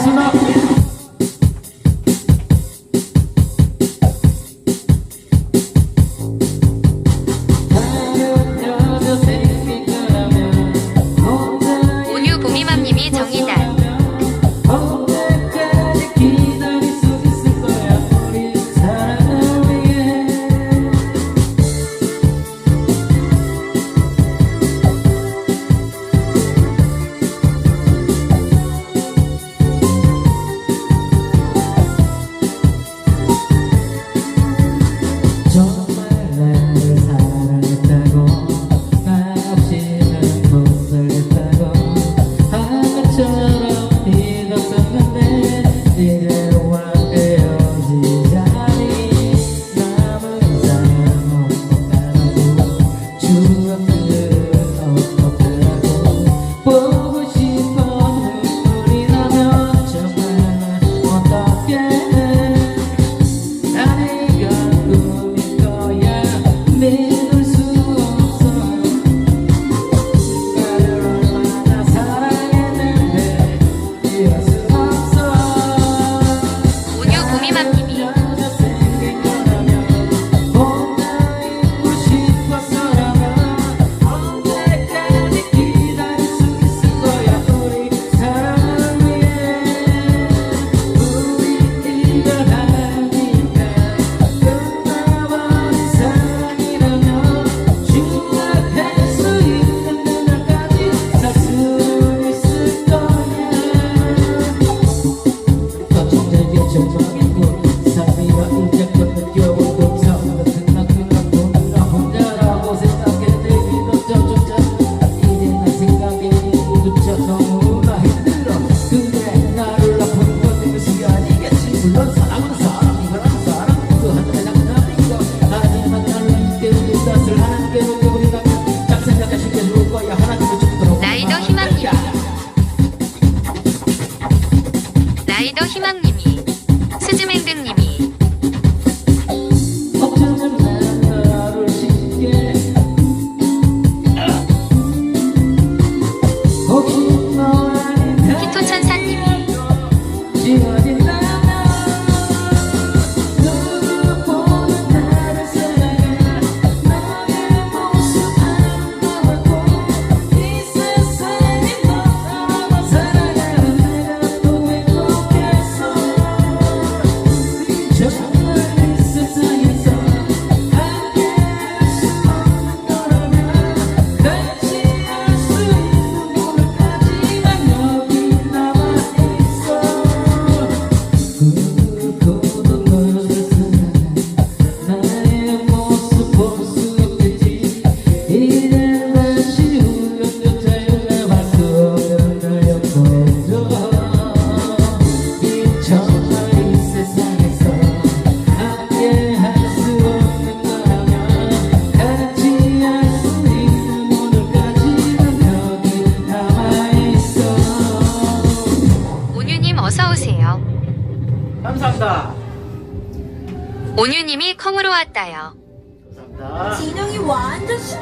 was enough. 우유 구미맘 TV 라이더 희망님이. çözüm edin 감사합니다. 온유님이 콩으로 왔다요. 감사합니다. 진영이 완전 신.